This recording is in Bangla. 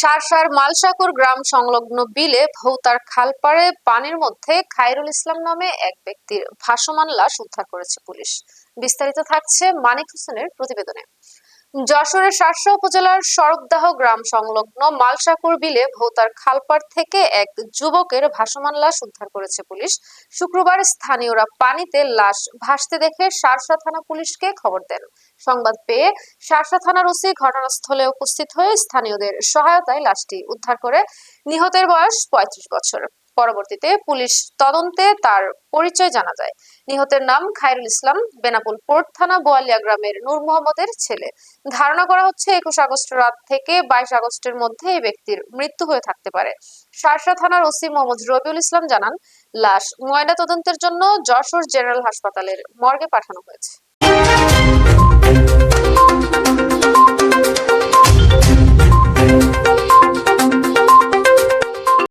সারসার মালসাকুর গ্রাম সংলগ্ন বিলে ভৌতার খালপাড়ে পানির মধ্যে খায়রুল ইসলাম নামে এক ব্যক্তির ভাসমান লাশ উদ্ধার করেছে পুলিশ। বিস্তারিত থাকছে মানিক হোসেনের প্রতিবেদনে। যশোরের শার্শা উপজেলার সড়কদাহ গ্রাম সংলগ্ন মালসাকুর বিলে ভৌতার খালপাড় থেকে এক যুবকের ভাসমান লাশ উদ্ধার করেছে পুলিশ। শুক্রবার স্থানীয়রা পানিতে লাশ ভাসতে দেখে শার্শা থানা পুলিশকে খবর দেন। সংবাদ পেয়ে শার্শা থানার ওসি ঘটনাস্থলে উপস্থিত হয়ে স্থানীয়দের সহায়তায় লাশটি উদ্ধার করে নিহতের বয়স পঁয়ত্রিশ বছর। পরবর্তীতে পুলিশ তদন্তে তার পরিচয় জানা যায়। নিহতের নাম খায়রুল ইসলাম, বেনাপুল পোর্ট থানা, বোয়ালিয়া গ্রামের নূর মোহাম্মদের ছেলে। ধারণা করা হচ্ছে একুশ আগস্ট রাত থেকে বাইশ আগস্টের মধ্যে এই ব্যক্তির মৃত্যু হয়ে থাকতে পারে। শার্শা থানার ওসি মোহাম্মদ রবিউল ইসলাম জানান, লাশ ময়না তদন্তের জন্য যশোর জেনারেল হাসপাতালের মর্গে পাঠানো হয়েছে।